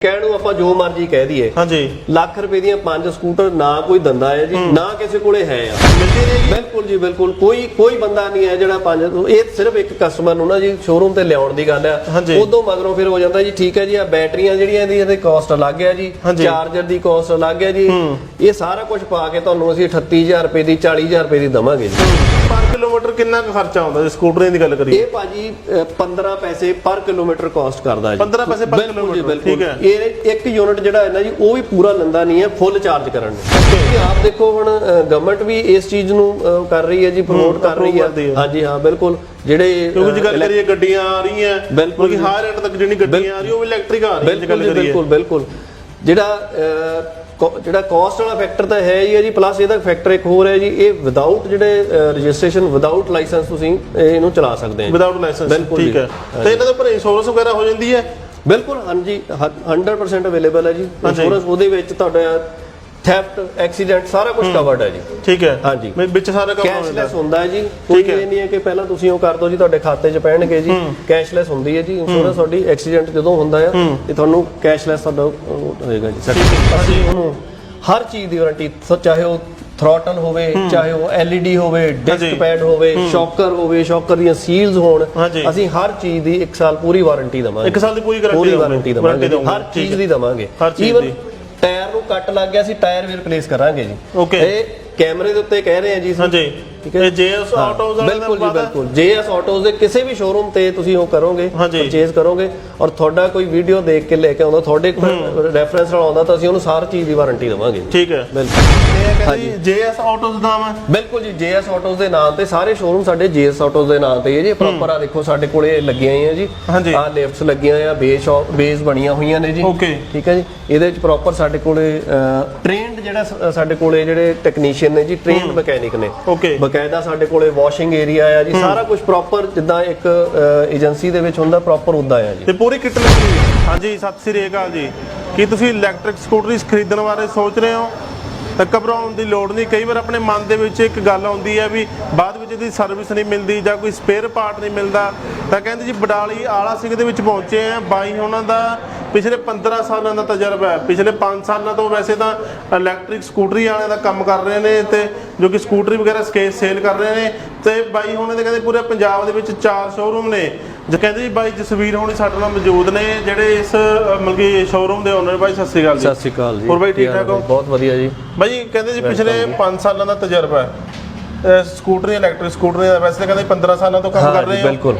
ਕਹਿਣ ਨੂੰ ਆਪਾਂ ਜੋ ਮਰਜ਼ੀ ਕਹਿ ਦਈਏ। ਹਾਂਜੀ। ਲੱਖ ਰੁਪਏ ਦੀਆਂ ਪੰਜ ਸਕੂਟਰ ਨਾ ਕੋਈ ਦੰਦਾ ਹੈ ਜੀ ਨਾ ਕਿਸੇ ਕੋਲੇ ਹੈ ਆ। ਮਿਲਦੀ ਨਹੀਂ ਬਿਲਕੁਲ ਜੀ ਬਿਲਕੁਲ। ਕੋਈ ਕੋਈ ਬੰਦਾ ਨਹੀਂ ਹੈ ਜਿਹੜਾ ਪੰਜ ਇਹ ਸਿਰਫ ਇੱਕ ਕਸਟਮਰ ਨੂੰ ਨਾ ਜੀ ਸ਼ੋਰੂਮ ਤੇ ਲਿਆਉਣ ਦੀ ਗੱਲ ਆ। ਉਦੋਂ ਮਗਰੋਂ ਫਿਰ ਹੋ ਜਾਂਦਾ ਜੀ ਠੀਕ ਹੈ ਜੀ ਆ ਬੈਟਰੀਆਂ ਜਿਹੜੀਆਂ ਇਹਦੀ ਇਹਦੇ ਕਾਸਟ ਅਲੱਗ ਹੈ ਜੀ। ਚਾਰਜਰ ਦੀ ਕਾਸਟ ਅਲੱਗ ਹੈ ਜੀ। ਇਹ ਸਾਰਾ ਕੁਝ ਪਾ ਕੇ ਤੁਹਾਨੂੰ ਅਸੀਂ 38000 ਰੁਪਏ ਦੀ 40000 ਰੁਪਏ ਦੀ ਦਵਾਂਗੇ ਜੀ। ਪਰ ਕਿਲੋਮੀਟਰ ਕਿੰਨਾ ਕੁ ਖਰਚਾ ਆਉਂਦਾ ਜੇ ਸਕੂਟਰਾਂ ਦੀ ਗੱਲ ਕਰੀਏ? ਇਹ ਭਾਜੀ ਅ, 15 ਪੈਸੇ ਪਰ ਕਿਲੋਮੀਟਰ ਕਾਸਟ ਕਰਦਾ ਜੀ। 15 ਪੈਸੇ ਜੀ, ਕਿਲੋਮੀਟਰ। ਠੀਕ ਹੈ। ਇਹ ਇੱਕ ਯੂਨਿਟ ਜਿਹੜਾ ਹੈ ਨਾ ਜੀ ਉਹ ਵੀ ਪੂਰਾ ਲੰਦਾ ਨਹੀਂ ਹੈ ਫੁੱਲ ਚਾਰਜ ਕਰਨ ਨੂੰ। ਤੁਸੀਂ ਆਪ ਦੇਖੋ ਹੁਣ ਗਵਰਨਮੈਂਟ ਵੀ ਇਸ ਚੀਜ਼ ਨੂੰ ਕਰ ਰਹੀ ਹੈ ਜੀ ਪ੍ਰਮੋਟ ਕਰ ਰਹੀ ਹੈ। ਹੈ। ਹਾਂਜੀ ਹਾਂ ਬਿਲਕੁਲ। ਜਿਹੜੇ ਕਿਉਂਕਿ ਜੇ ਗੱਲ ਕਰੀਏ ਗੱਡੀਆਂ ਆ ਰਹੀਆਂ ਬਿਲਕੁਲ ਜੀ। ਹਾਈ ਰੇਟ ਤੱਕ ਜਿਹੜੀ ਗੱਡੀਆਂ ਆ ਰਹੀ ਉਹ ਇਲੈਕਟ੍ਰਿਕ ਆ ਰਹੀਆਂ ਜੇ ਬਿਲਕੁਲ ਗੱਲ ਜੀ, ਕਰੀਏ। ਬਿਲਕੁਲ ਬਿਲਕੁਲ। ਜਿਹੜਾ ਕੋ- ਜਿਹੜਾ ਕਾਸਟ ਵਾਲਾ ਫੈਕਟਰ ਤਾਂ ਹੈ ਹੀ ਹੈ ਜੀ ਪਲੱਸ ਇਹਦਾ ਫੈਕਟਰ ਇੱਕ ਹੋਰ ਹੈ ਜੀ ਇਹ ਵਿਦਆਊਟ ਜਿਹੜੇ ਰਜਿਸਟ੍ਰੇਸ਼ਨ ਵਿਦਆਊਟ ਲਾਇਸੈਂਸ ਤੁਸੀਂ ਇਹਨੂੰ ਚਲਾ ਸਕਦੇ ਹੋ ਵਿਦਆਊਟ ਲਾਇਸੈਂਸ ਠੀਕ। ਹੈ। ਤੇ ਇਹਨਾਂ ਦੇ ਉੱਪਰ ਇੰਸ਼ੋਰੈਂਸ ਵਗੈਰਾ ਹੋ ਜਾਂਦੀ ਹੈ? ਬਿਲਕੁਲ ਹਾਂਜੀ ਹ- 100% ਅਵੇਲੇਬਲ ਹੈ ਜੀ। ਇੰਸ਼ੋਰੈਂਸ ਉਹਦੇ ਵਿੱਚ ਤੁਹਾਡਾ ਥੈਫਟ ਐਕਸੀਡੈਂਟ ਸਾਰਾ ਕੁਝ ਕਵਰਡ ਹੈ ਜੀ। ਠੀਕ ਹੈ। ਹਾਂਜੀ। ਵਿੱਚ ਸਾਰਾ ਜਾਂਦਾ ਕੈਸ਼ਲੈਸ ਹੁੰਦਾ ਹੈ ਜੀ। ਕੋਈ। ਇਹ ਨਹੀਂ ਹੈ ਕਿ ਪਹਿਲਾਂ ਤੁਸੀਂ ਉਹ ਕਰ ਦਿਓ ਜੀ ਤੁਹਾਡੇ ਖਾਤੇ 'ਚ ਪੈਣਗੇ ਜੀ। ਕੈਸ਼ਲੈਸ ਹੁੰਦੀ ਹੈ ਜੀ। ਇੰਸ਼ੋਰੈਂਸ ਤੁਹਾਡੀ ਐਕਸੀਡੈਂਟ ਜਦੋਂ ਹੁੰਦਾ ਆ ਤੇ ਤੁਹਾਨੂੰ ਕੈਸ਼ਲੈਸ ਤੁਹਾਡਾ ਹੋਏਗਾ ਜੀ। ਅਸੀਂ ਉਹਨੂੰ ਹਰ ਚੀਜ਼ ਦੀ ਵਾਰੰਟੀ ਚਾਹੇ ਉਹ ਥ੍ਰੋਟਲ ਹੋਵੇ ਚਾਹੇ ਉਹ LED ਹੋਵੇ। ਡਿਸਕ ਪੈਡ ਹੋਵੇ ਸ਼ੌਕਰ ਹੋਵੇ ਸ਼ੌਕਰ ਦੀਆਂ ਸੀਲਸ ਹੋਣ। ਅਸੀਂ ਹਰ ਚੀਜ਼ ਦੀ 1 ਸਾਲ ਪੂਰੀ ਵਾਰੰਟੀ ਦਵਾਂਗੇ ਇੱਕ ਸਾਲ ਦੀ ਪੂਰੀ ਦਵਾਂਗੇ। ਵਾਰੰਟੀ ਦਵਾਂਗੇ ਹਰ ਚੀਜ਼ ਦੀ ਦਵਾਂਗੇ ਦੀ। ਟਾਇਰ ਨੂੰ ਕੱਟ ਲੱਗ ਗਿਆ ਸੀ ਟਾਇਰ ਵੀ ਰਿਪਲੇਸ ਕਰਾਂਗੇ ਜੀ। ਇਹ ਕੈਮਰੇ ਦੇ ਉੱਤੇ ਕਹਿ ਰਹੇ ਆ ਜੀ। ਹਾਂਜੀ ਠੀਕ ਹੈ ਜੇਐਸ ਆਟੋਜ਼ ਵਾਲੇ ਬਿਲਕੁਲ ਜੀ ਬਿਲਕੁਲ। ਜੇਐਸ ਆਟੋਜ਼ ਦੇ ਕਿਸੇ ਵੀ ਸ਼ੋਰੂਮ ਤੇ ਤੁਸੀਂ ਉਹ ਕਰੋਗੇ ਹਾਂਜੀ। ਪਰਚੇਜ਼ ਕਰੋਗੇ ਔਰ ਤੁਹਾਡਾ ਕੋਈ ਵੀਡੀਓ ਦੇਖ ਕੇ ਲੈ ਕੇ ਆਉਂਦਾ ਤੁਹਾਡੇ ਰੈਫਰੈਂਸ ਨਾਲ ਆਉਂਦਾ ਤਾਂ ਅਸੀਂ ਉਹਨੂੰ ਸਾਰੀ ਚੀਜ਼ ਦੀ ਵਾਰੰਟੀ ਦੇਵਾਂਗੇ। ਠੀਕ ਹੈ। ਬਿਲਕੁਲ। ਕਹਿੰਦੇ ਜੇਐਸ ਆਟੋਜ਼ ਦਾ ਨਾਮ ਹੈ? ਬਿਲਕੁਲ ਜੀ ਜੇਐਸ ਆਟੋਜ਼ ਦੇ ਨਾਮ ਤੇ ਸਾਰੇ ਸ਼ੋਰੂਮ ਸਾਡੇ ਜੇਐਸ ਆਟੋਜ਼ ਦੇ ਨਾਮ ਤੇ ਹੀ ਜੀ ਪ੍ਰੋਪਰ ਆ ਦੇਖੋ ਸਾਡੇ ਕੋਲੇ ਲੱਗੀਆਂ ਹੋਈਆਂ ਜੀ। ਆ ਲਿਫਟਸ ਲੱਗੀਆਂ ਆ ਬੇਸ ਬੇਸ ਬਣੀਆਂ ਹੋਈਆਂ ਨੇ ਜੀ। Okay। ਠੀਕ ਹੈ ਜੀ। ਇਹਦੇ ਵਿੱਚ ਪ੍ਰੋਪਰ ਸਾਡੇ ਕੋਲੇ ਟ੍ਰੇਨਡ ਜਿਹੜਾ ਸਾਡੇ ਕੋਲੇ ਜਿਹੜੇ ਟੈਕਨੀਸ਼ੀਅਨ ਨੇ ਜੀ ਟ੍ਰੇਨਡ ਮਕੈਨਿਕ ਨੇ। Okay। ਬਕਾਇਦਾ ਸਾਡੇ ਕੋਲੇ ਵਾਸ਼ਿੰਗ ਏਰੀਆ ਆ ਜੀ ਸਾਰਾ ਕੁਝ ਪ੍ਰੋਪਰ ਜਿੱਦਾਂ ਇੱਕ ਏਜੰਸੀ ਦੇ ਵਿੱਚ ਹੁੰਦਾ ਪ੍ਰੋਪਰ ਉਦਾਂ ਆ ਜੀ। ਤੇ ਪੂਰੀ ਕਿੱਟ ਲੱਗੀ ਹੋਈ ਹੈ। ਹਾਂਜੀ ਸਤਿ ਸ੍ਰੀ ਅਕਾਲ ਜੀ। ਕੀ ਤੁਸੀਂ ਇਲੈਕਟ੍ਰਿਕ ਸਕੂਟਰੀ ਖਰੀਦਣ ਬਾਰੇ ਸੋਚ ਰਹੇ ਹੋ? ਤਾਂ ਘਬਰਾਉਣ ਦੀ ਲੋੜ ਨਹੀਂ। ਕਈ ਵਾਰ ਆਪਣੇ ਮਨ ਦੇ ਵਿੱਚ ਇੱਕ ਗੱਲ ਆਉਂਦੀ ਹੈ ਵੀ ਬਾਅਦ ਵਿੱਚ ਇਹਦੀ ਸਰਵਿਸ ਨਹੀਂ ਮਿਲਦੀ ਜਾਂ ਕੋਈ ਸਪੇਅਰ ਪਾਰਟ ਨਹੀਂ ਮਿਲਦਾ। ਤਾਂ ਕਹਿੰਦੇ ਜੀ ਬਡਾਲੀ ਆਲਾ ਸਿੰਘ ਦੇ ਵਿੱਚ ਪਹੁੰਚੇ ਆ। ਬਾਈ ਉਹਨਾਂ ਦਾ ਪਿਛਲੇ 15 ਸਾਲਾਂ ਦਾ ਤਜਰਬਾ ਹੈ। ਪਿਛਲੇ 5 ਸਾਲਾਂ ਤੋਂ ਵੈਸੇ ਤਾਂ ਇਲੈਕਟ੍ਰਿਕ ਸਕੂਟਰੀ ਵਾਲਿਆਂ ਦਾ ਕੰਮ ਕਰ ਰਹੇ ਨੇ ਤੇ ਜੋ ਕਿ ਸਕੂਟਰੀ ਵਗੈਰਾ ਸਕੇਸ ਸੇਲ ਕਰ ਰਹੇ ਨੇ ਤੇ ਬਾਈ ਉਹਨਾਂ ਦੇ ਕਹਿੰਦੇ ਪੂਰੇ ਪੰਜਾਬ ਦੇ ਵਿੱਚ ਚਾਰ ਸ਼ੋਰੂਮ ਨੇ। ਜੇ ਕਹਿੰਦੇ ਜੀ ਬਾਈ ਜਸਵੀਰ ਹੋਣੀ ਸਾਡੇ ਨਾਲ ਮੌਜੂਦ ਨੇ ਜਿਹੜੇ ਇਸ ਮਤਲਬ ਕਿ ਸ਼ੋਰੂਮ ਦੇ ਓਨਰ ਬਾਈ ਸਤਿ ਸ੍ਰੀ ਅਕਾਲ ਜੀ। ਸਤਿ ਸ਼੍ਰੀ ਅਕਾਲ ਜੀ। ਹੋਰ ਬਾਈ ਠੀਕ ਠਾਕ ਹੋ? ਬਹੁਤ ਵਧੀਆ ਜੀ। ਬਾਈ ਕਹਿੰਦੇ ਜੀ ਪਿਛਲੇ 5 ਸਾਲਾਂ ਦਾ ਤਜਰਬਾ ਹੈ। ਸਕੂਟਰੀ ਇਲੈਕਟ੍ਰਿਕ ਸਕੂਟਰੀ ਦਾ ਵੈਸੇ ਤਾਂ ਕਹਿੰਦੇ 15 ਸਾਲਾਂ ਤੋਂ ਕੰਮ ਕਰ ਰਹੇ ਹੋ। ਬਿਲਕੁਲ।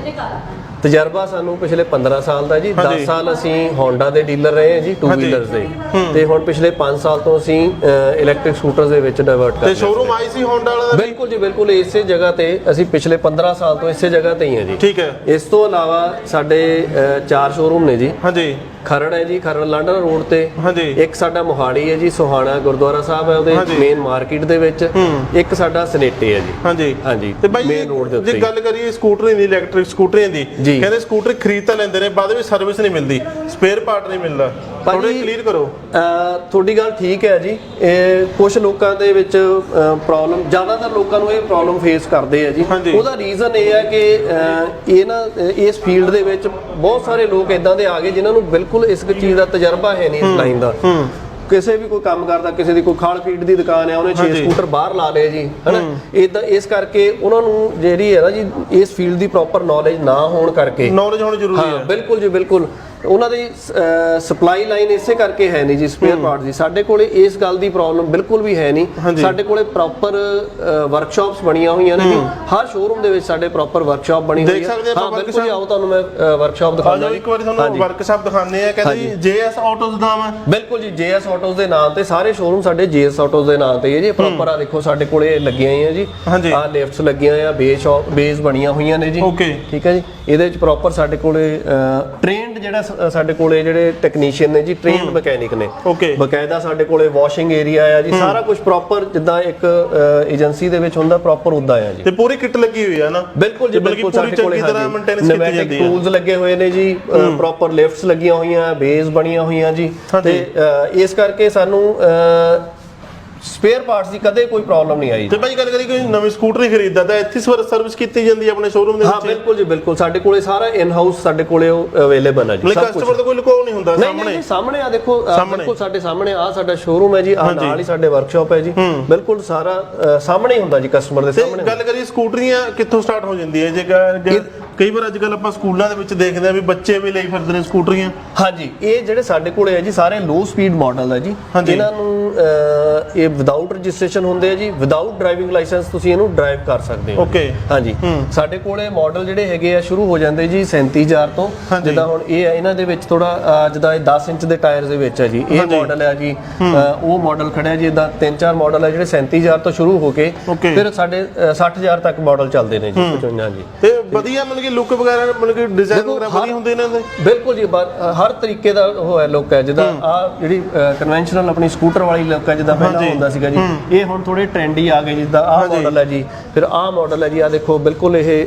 ਤਜਰਬਾ ਸਾਨੂੰ ਪਿਛਲੇ 15 ਸਾਲ ਦਾ ਜੀ 10 ਹਾਂਜੀ। ਸਾਲ ਅਸੀਂ ਹੋਂਡਾ ਦੇ ਡੀਲਰ ਰਹੇ ਹਾਂ ਜੀ ਟੂ ਹਾਂਜੀ। ਵੀਲਰਸ ਦੇ। ਤੇ ਹੁਣ ਪਿਛਲੇ 5 ਸਾਲ ਤੋਂ ਅਸੀਂ ਇਲੈਕਟ੍ਰਿਕ ਸਕੂਟਰਸ ਦੇ ਵਿੱਚ ਡਾਇਵਰਟ ਕਰ ਤੇ ਰਹੇ ਹਾਂ। ਸ਼ੋਰੂਮ ਆਈ ਸੀ ਹੋਂਡਾ ਵਾਲਾ? ਬਿਲਕੁਲ ਜੀ ਬਿਲਕੁਲ ਇਸੇ ਜਗ੍ਹਾ ਤੇ ਅਸੀਂ ਪਿਛਲੇ 15 ਸਾਲ ਤੋਂ ਇਸੇ ਜਗ੍ਹਾ ਤੇ ਹੀ ਹਾਂ ਜੀ। ਠੀਕ ਹੈ। ਇਸ ਤੋਂ ਇਲਾਵਾ ਸਾਡੇ ਚਾਰ ਸ਼ੋਰੂਮ ਨੇ ਜੀ। ਹਾਂਜੀ। ਖਰੜ ਹੈ ਜੀ ਖਰੜ ਲਾਂਡਰ ਰੋਡ ਤੇ। ਹਾਂਜੀ। ਇੱਕ ਸਾਡਾ ਮੋਹਾਲੀ ਹੈ ਜੀ ਸੁਹਾਣਾ ਗੁਰਦੁਆਰਾ ਸਾਹਿਬ ਹੈ ਉਹਦੇ। ਮੇਨ ਮਾਰਕੀਟ ਦੇ ਵਿੱਚ। ਇੱਕ ਸਾਡਾ ਸਨੇਟੇ ਹੈ ਜੀ। ਹਾਂਜੀ। ਹਾਂਜੀ ਤੇ ਬਾਈ ਮੇਨ ਰੋਡ ਦੇ ਉੱਤੇ ਜੇ। ਗੱਲ ਕਰੀਏ ਸਕੂਟਰੀ ਦੀ ਇਲੈਕਟ੍ਰਿਕ ਸਕੂਟਰੀਆਂ ਦੀ। ਕਹਿੰਦੇ ਸਕੂਟਰ ਖਰੀਦ ਤਾਂ ਲੈਂਦੇ ਨੇ ਬਾਅਦ ਵਿੱਚ ਸਰਵਿਸ ਨਹੀਂ ਮਿਲਦੀ। ਸਪੇਅਰ ਪਾਰਟ ਨਹੀਂ ਮਿਲਦਾ। ਥੋੜੇ ਕਲੀਅਰ ਕਰੋ। ਤੁਹਾਡੀ ਗੱਲ ਠੀਕ ਹੈ ਜੀ। ਇਹ ਕੁਝ ਲੋਕਾਂ ਦੇ ਵਿੱਚ ਪ੍ਰੋਬਲਮ ਜ਼ਿਆਦਾਤਰ ਲੋਕਾਂ ਨੂੰ ਇਹ ਪ੍ਰੋਬਲਮ ਫੇਸ ਕਰਦੇ ਆ ਜੀ। ਉਹਦਾ ਰੀਜ਼ਨ ਇਹ ਹੈ ਕਿ ਇਹ ਨਾ ਇਸ ਫੀਲਡ ਦੇ ਵਿੱਚ ਬਹੁਤ ਸਾਰੇ ਲੋਕ ਇਦਾਂ ਦੇ ਆ ਗਏ ਜਿਨ੍ਹਾਂ ਨੂੰ ਬਿਲਕੁਲ ਇਸ ਚੀਜ਼ ਦਾ ਤਜਰਬਾ ਹੈ ਨਹੀਂ ਇਸ ਲਾਈਨ ਦਾ। ਕਿਸੇ ਵੀ ਕੋਈ ਕੰਮ ਕਰਦਾ ਕਿਸੇ ਦੀ ਕੋਈ ਖਾਲ ਫੀਡ ਦੀ ਦੁਕਾਨ ਹੈ ਉਹਨੇ 6 ਹਾਂਜੀ। ਸਕੂਟਰ ਬਾਹਰ ਲਾ ਲਏ ਜੀ ਹਨਾ? ਇਦਾਂ ਇਸ ਕਰਕੇ ਉਹਨਾਂ ਨੂੰ ਜਿਹੜੀ ਹੈ ਨਾ ਜੀ ਇਸ ਫੀਲਡ ਦੀ ਪ੍ਰੋਪਰ ਨੌਲੇਜ ਨਾ ਹੋਣ ਕਰਕੇ। ਨੌਲੇਜ ਹੋਣੀ ਜ਼ਰੂਰੀ ਹਾਂ ਹੈ। ਬਿਲਕੁਲ ਜੀ ਬਿਲਕੁਲ। ਉਹਨਾਂ ਦੀ ਸਪਲਾਈ ਲਾਈਨ ਇਸੇ ਕਰਕੇ ਹੈ ਨਹੀਂ ਜੀ ਸਪੇਅਰ ਪਾਰਟ ਦੀ। ਸਾਡੇ ਕੋਲੇ ਇਸ ਗੱਲ ਦੀ ਪ੍ਰੋਬਲਮ ਬਿਲਕੁਲ ਵੀ ਹੈ ਨਹੀਂ। ਸਾਡੇ ਕੋਲੇ ਪ੍ਰੋਪਰ ਵਰਕਸ਼ਾਪਸ ਬਣੀਆਂ ਹੋਈਆਂ ਨੇ ਜੀ। ਹਰ ਸ਼ੋਰੂਮ ਦੇ ਵਿੱਚ ਸਾਡੇ ਪ੍ਰੋਪਰ ਵਰਕਸ਼ਾਪ ਬਣੀ ਹੋਈ ਹੈ। ਹਾਂ ਬਿਲਕੁਲ? ਆਓ ਤੁਹਾਨੂੰ ਮੈਂ ਵਰਕਸ਼ਾਪ ਦਿਖਾਉਂਦਾ ਇੱਕ ਵਾਰੀ ਤੁਹਾਨੂੰ। ਵਰਕਸ਼ਾਪ ਦਿਖਾਣੇ ਆ ਕਹਿੰਦੇ ਜੇਐਸ ਆਟੋਜ਼ ਦਾ ਨਾਮ ਹੈ। ਬਿਲਕੁਲ ਜੀ ਜੇਐਸ ਆਟੋਜ਼ ਦੇ ਨਾਮ ਤੇ ਸਾਰੇ ਸ਼ੋਰੂਮ ਸਾਡੇ ਜੇਐਸ ਆਟੋਜ਼ ਦੇ ਨਾਮ ਤੇ ਹੀ ਜੀ। ਪ੍ਰੋਪਰ ਆ ਦੇਖੋ ਸਾਡੇ ਕੋਲੇ ਲੱਗੀਆਂ ਹੋਈਆਂ ਜੀ। ਆ ਲਿਫਟਸ ਲੱਗੀਆਂ ਆ ਬੇਸ ਬੇਸ ਬਣੀਆਂ ਹੋਈਆਂ ਨੇ ਜੀ। ਠੀਕ ਹੈ ਜੀ? ਇਹਦੇ ਵਿੱਚ ਪ੍ਰੋਪਰ ਸਾਡੇ ਕੋਲੇ ਟ੍ਰੇਨਡ ਜਿਹੜਾ ਸ- ਸਾਡੇ ਕੋਲੇ ਜਿਹੜੇ ਟੈਕਨੀਸ਼ੀਅਨ ਨੇ ਜੀ ਟ੍ਰੇਨਡ ਮਕੈਨਿਕ ਨੇ। Okay। ਬਕਾਇਦਾ ਸਾਡੇ ਕੋਲੇ ਵਾਸ਼ਿੰਗ ਏਰੀਆ ਆ ਜੀ ਸਾਰਾ ਕੁਝ ਪ੍ਰੋਪਰ ਜਿੱਦਾਂ ਇੱਕ ਏਜੰਸੀ ਦੇ ਵਿੱਚ ਹੁੰਦਾ ਪ੍ਰੋਪਰ ਉਦਾਂ ਆ ਜੀ। ਤੇ ਪੂਰੀ ਕਿੱਟ ਲੱਗੀ ਹੋਈ ਹੈ ਨਾ? ਬਿਲਕੁਲ ਜੀ ਤੇ ਬਲਕਿ ਬਿਲਕੁਲ ਪੂਰੀ ਸਾਡੇ ਕੋਲੇ ਚੰਗੀ ਤਰ੍ਹਾਂ ਮੇਨਟੇਨੈਂਸ ਕੀਤੀ ਜਾਂਦੀ ਹੈ ਟੂਲਸ ਲੱਗੇ ਹੋਏ ਨੇ ਜੀ ਪ੍ਰੋਪਰ ਲਿਫਟਸ ਲੱਗੀਆਂ ਹੋਈਆਂ ਬੇਸ ਬਣੀਆਂ ਹੋਈਆਂ ਜੀ। ਹਾਂਜੀ। ਤੇ ਅ, ਇਸ ਕਰਕੇ ਸਾਨੂੰ ਅ, ਸਪੇਅਰ ਪਾਰਟਸ ਦੀ ਕਦੇ ਕੋਈ ਪ੍ਰੋਬਲਮ ਨਹੀਂ ਆਈ। ਤੇ ਭਾਈ ਗੱਲ ਕਰੀ ਕੋਈ ਨਵੀਂ ਸਕੂਟਰ ਹੀ ਖਰੀਦਦਾ ਤਾਂ ਇੱਥੇ ਸਰਵਿਸ ਕੀਤੀ ਜਾਂਦੀ ਹੈ ਆਪਣੇ ਸ਼ੋਰੂਮ ਦੇ ਹਾਂ ਵਿੱਚ? ਬਿਲਕੁਲ ਜੀ ਬਿਲਕੁਲ। ਸਾਡੇ ਕੋਲੇ ਸਾਰਾ ਇਨ ਹਾਊਸ ਸਾਡੇ ਕੋਲੇ ਅਵੇਲੇਬਲ ਹੈ ਜੀ ਸਭ ਕੁਝ ਕਸਟਮਰ ਦਾ ਕੋਈ ਲੁਕਾਉ ਨਹੀਂ ਹੁੰਦਾ ਸਾਹਮਣੇ? ਨਹੀਂ ਸਾਹਮਣੇ ਆ ਦੇਖੋ। ਬਿਲਕੁਲ ਸਾਡੇ ਸਾਹਮਣੇ ਆ ਸਾਡਾ ਸ਼ੋਰੂਮ ਹੈ ਜੀ ਆ ਨਾਲ ਹੀ ਸਾਡੇ ਵਰਕਸ਼ਾਪ ਹੈ ਜੀ। ਬਿਲਕੁਲ ਸਾਰਾ ਸਾਹਮਣੇ ਹੀ ਹੁੰਦਾ ਜੀ ਕਸਟਮਰ ਦੇ ਤੇ ਸਾਹਮਣੇ। ਗੱਲ ਕਰੀਏ ਸਕੂਟਰੀਆਂ ਕਿੱਥੋਂ ਸਟਾਰਟ ਹੋ ਜਾਂਦੀ ਹੈ ਜੇ ਕਈ ਵਾਰ ਅੱਜ ਕੱਲ ਆਪਾਂ ਸਕੂਲਾਂ ਦੇ ਵਿੱਚ ਦੇਖਦੇ ਆ ਵੀ ਬੱਚੇ ਵੀ ਲਈ ਫਿਰਦੇ ਨੇ ਸਕੂਟਰੀਆਂ। ਹਾਂਜੀ ਇਹ ਜਿਹੜੇ ਸਾਡੇ ਕੋਲੇ ਹੈ ਜੀ ਸਾਰੇ ਲੋ ਸਪੀਡ ਮਾਡਲ ਹੈ ਜੀ। ਇਹਨਾਂ ਨੂੰ ਇਹ ਵਿਦਆਊਟ ਰਜਿਸਟ੍ਰੇਸ਼ਨ ਹੁੰਦੇ ਆ ਜੀ ਵਿਦਆਊਟ ਡਰਾਈਵਿੰਗ ਲਾਇਸੈਂਸ ਤੁਸੀਂ ਇਹਨੂੰ ਡਰਾਈਵ ਕਰ ਸਕਦੇ ਹੋ। ਓਕੇ ਹਾਂਜੀ। ਸਾਡੇ ਕੋਲੇ ਮਾਡਲ ਜਿਹੜੇ ਹੈਗੇ ਆ ਸ਼ੁਰੂ ਹੋ ਜਾਂਦੇ ਜੀ 37000 ਤੋਂ। ਜਿੱਦਾਂ ਹੁਣ ਇਹ ਹੈ ਇਹਨਾਂ ਦੇ ਵਿੱਚ ਥੋੜਾ ਜਿੱਦਾਂ ਇਹ 10 ਇੰਚ ਦੇ ਟਾਇਰ ਦੇ ਵਿੱਚ ਹੈ ਜੀ। ਇਹ। ਮਾਡਲ ਹੈ। ਜੀ ਉਹ ਮਾਡਲ ਖੜਿਆ ਜੀ ਤਿੰਨ ਚਾਰ ਮਾਡਲ ਹੈ ਜਿਹੜੇ 37000 ਤੋਂ ਸ਼ੁਰੂ ਹੋ ਕੇ। ਫਿਰ ਸਾਡੇ ਅ, 60000 ਤੱਕ ਮਾਡਲ ਚੱਲਦੇ ਨੇ ਜੀ 55 ਜੀ ਤੇ ਵਧੀਆ ਮਤਲਬ ਕਿ ਲੁੱਕ ਵਗੈਰਾ ਮਤਲਬ ਕਿ ਡਿਜ਼ਾਈਨ ਵਗੈਰਾ ਵਧੀਆ ਹੁੰਦੇ ਇਹਨਾਂ ਦੇ? ਬਿਲਕੁਲ ਜੀ ਹਰ ਤਰੀਕੇ ਦਾ ਉਹ ਹੈ ਲੁੱਕ ਹੈ। ਜਿੱਦਾਂ ਆ ਜਿਹੜੀ ਕਨਵੈਨਸ਼ਨਲ ਆਪਣੀ ਸਕੂਟਰ ਵਾਲੀ ਲੁੱਕ ਹੈ ਜਿੱਦਾਂ ਪਹਿਲਾਂ ਹਾਂਜੀ। ਹੁੰਦਾ ਸੀਗਾ ਜੀ ਇਹ ਹੁਣ ਥੋੜੇ ਟ੍ਰੈਂਡੀ ਆ ਗਏ ਜਿੱਦਾਂ ਆਹ। ਮਾਡਲ ਹੈ ਜੀ ਫਿਰ ਆਹ ਮਾਡਲ ਹੈ ਜੀ ਆ ਦੇਖੋ ਬਿਲਕੁਲ ਇਹ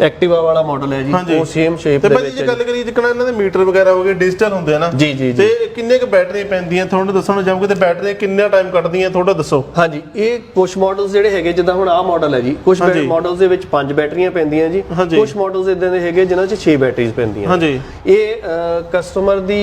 ਐਕਟਿਵਾ ਵਾਲਾ ਮਾਡਲ ਹੈ ਜੀ। ਉਹ ਸੇਮ ਸ਼ੇਪ ਤੇ ਦੇ ਵਿੱਚ ਜੇ ਹੈ ਗੱਲ ਕਰੀਏ ਜਿੱਕਣਾ ਇਹਨਾਂ ਦੇ ਮੀਟਰ ਵਗੈਰਾ ਹੋ ਗਏ ਡਿਜੀਟਲ ਹੁੰਦੇ ਆ ਨਾ ਜੀ, ਜੀ, ਜੀ। ਤੇ ਕਿੰਨੇ ਕੁ ਬੈਟਰੀ ਪੈਂਦੀਆਂ ਤੁਹਾਨੂੰ ਦੱਸਣਾ ਚਾਹੋਗੇ ਤੇ ਬੈਟਰੀ ਕਿੰਨਾ ਟਾਈਮ ਕੱਢਦੀਆਂ ਥੋੜਾ ਦੱਸੋ। ਹਾਂਜੀ ਇਹ ਕੁਝ ਮਾਡਲਸ ਜਿਹੜੇ ਹੈਗੇ ਜਿੱਦਾਂ ਹੁਣ ਆਹ ਮਾਡਲ ਹੈ ਜੀ ਕੁਝ। ਮਾਡਲਸ ਦੇ ਵਿੱਚ 5 ਬੈਟਰੀਆਂ ਪੈਂਦੀਆਂ ਜੀ। ਕੁਝ ਮਾਡਲਸ ਇਦਾਂ ਦੇ ਹੈਗੇ ਜਿਨ੍ਹਾਂ 'ਚ 6 ਬੈਟਰੀਜ਼ ਪੈਂਦੀਆਂ। ਹਾਂਜੀ। ਇਹ ਕਸਟਮਰ ਦੀ